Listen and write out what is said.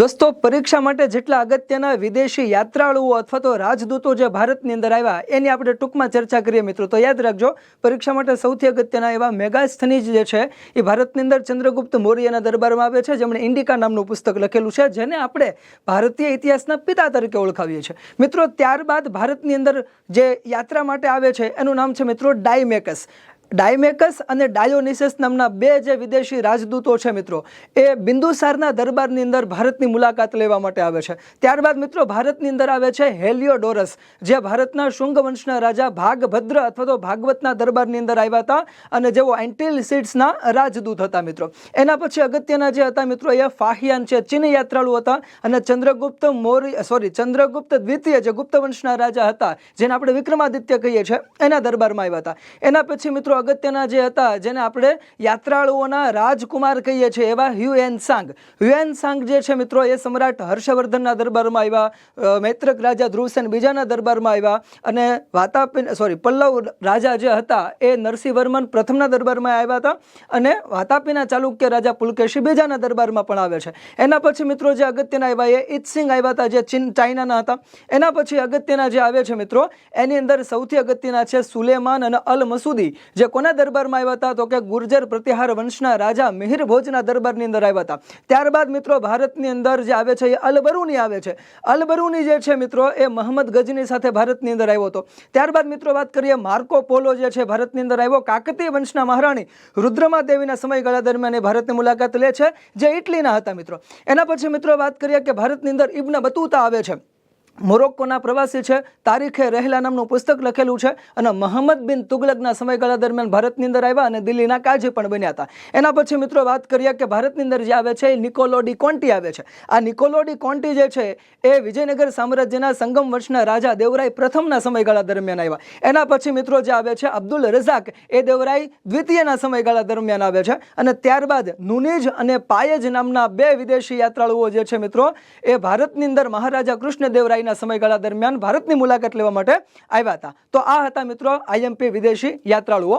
દોસ્તો, પરીક્ષા માટે જેટલા અગત્યના વિદેશી યાત્રાળુઓ અથવા તો રાજદૂતો જે ભારતની અંદર આવ્યા, એની આપણે ટૂંકમાં ચર્ચા કરીએ મિત્રો. તો યાદ રાખજો, પરીક્ષા માટે સૌથી અગત્યના એવા મેગાસ્થનીજ જે છે, એ ભારતની અંદર ચંદ્રગુપ્ત મૌર્યના દરબારમાં આવે છે, જેમણે ઇન્ડિકા નામનું પુસ્તક લખેલું છે, જેને આપણે ભારતીય ઇતિહાસના પિતા તરીકે ઓળખાવીએ છીએ. મિત્રો, ત્યારબાદ ભારતની અંદર જે યાત્રા માટે આવે છે, એનું નામ છે મિત્રો ડાયમેકસ. ડાયમેકસ અને ડાયોનિસસ નામના બે જે વિદેશી રાજદૂતો છે મિત્રો, એ બિંદુસારના દરબારની અંદર ભારતની મુલાકાત લેવા માટે આવે છે. ત્યારબાદ મિત્રો, ભારતની અંદર આવે છે હેલિયોડોરસ, જે ભારતના શુંગ વંશના રાજા ભાગભદ્ર અથવા તો ભાગવતના દરબારની અંદર આવ્યા હતા અને જેઓ એન્ટિલ સીડ્સના રાજદૂત હતા મિત્રો. એના પછી અગત્યના જે હતા મિત્રો, એ ફાહિયાન છે, ચીન યાત્રાળુ હતા અને ચંદ્રગુપ્ત મૌર્ય સોરી ચંદ્રગુપ્ત દ્વિતીય જે ગુપ્ત વંશના રાજા હતા, જેને આપણે વિક્રમાદિત્ય કહીએ છીએ, એના દરબારમાં આવ્યા હતા. એના પછી મિત્રો અગત્યના જે હતા, જેને આપણે યાત્રાળુઓના રાજકુમાર કહીએ છીએ, એવા હ્યુએન સાંગ. હ્યુએન સાંગ જે છે મિત્રો, એ સમ્રાટ હર્ષવર્ધનના દરબારમાં આવ્યા મૈત્રક રાજા ધ્રુવસેન બીજાના દરબારમાં આવ્યા અને વાતાપી, સોરી, પલ્લવ રાજા જે હતા, એ નરસિંહવર્મન પ્રથમના દરબારમાં આવ્યા હતા અને વાતાપીના ચાલુક્ય રાજા પુલકેશી બીજાના દરબારમાં પણ આવે છે. એના પછી મિત્રો જે અગત્યના આવ્યા, એ ઇતસિંગ આવ્યા હતા, જે ચીન, ચાઇનાના હતા. એના પછી અગત્યના જે આવે છે મિત્રો, એની અંદર સૌથી અગત્યના છે સુલેમાન અને અલ મસૂદી, જે કોના દરબારમાં આવ્યા હતા? તો કે ગુર્જર પ્રતિહાર વંશના રાજા મિહિર ભોજના દરબારની અંદર આવ્યા હતા. ત્યારબાદ મિત્રો ભારતની અંદર જે આવે છે એ અલબરુની આવે છે. અલબરુની જે છે મિત્રો એ મહમ્મદ ગજની સાથે ભારતની અંદર આવ્યો હતો. ત્યારબાદ મિત્રો વાત કરીએ માર્કો પોલો જે છે ભારતની અંદર આવ્યો. કાકતીય વંશના મહારાણી રુદ્રમા દેવીના સમયગાળા દરમિયાન એ ભારતની મુલાકાત લે છે. જે ઇટલીના હતા મિત્રો. એના પછી મિત્રો વાત કરીએ કે ભારતની અંદર ઇબ્ન બતુતા આવે છે. મોરોક્કોના પ્રવાસી છે. તારીખે રહેલા નામનું પુસ્તક લખેલું છે અને મોહમ્મદ બિન તુગલકના સમયગાળા દરમિયાન ભારતની અંદર આવ્યા અને દિલ્હીના કાજી પણ બન્યા હતા. એના પછી મિત્રો વાત કરીએ કે ભારતની અંદર જે આવે છે એ નિકોલોડી કોન્ટી આવે છે. આ નિકોલોડી કોન્ટી જે છે એ વિજયનગર સામ્રાજ્યના સંગમ વર્ષના રાજા દેવરાય પ્રથમના સમયગાળા દરમિયાન આવ્યા. એના પછી મિત્રો જે આવે છે અબ્દુલ રઝાક એ દેવરાય દ્વિતીયના સમયગાળા દરમિયાન આવે છે અને ત્યારબાદ નુનીજ અને પાયેજ નામના બે વિદેશી યાત્રાળુઓ જે છે મિત્રો એ ભારતની અંદર મહારાજા કૃષ્ણદેવરાયના સમયગાળા દરમિયાન ભારતની મુલાકાત લેવા માટે આવ્યા હતા. તો આ હતા મિત્રો આઈએમપી વિદેશી યાત્રાળુઓ.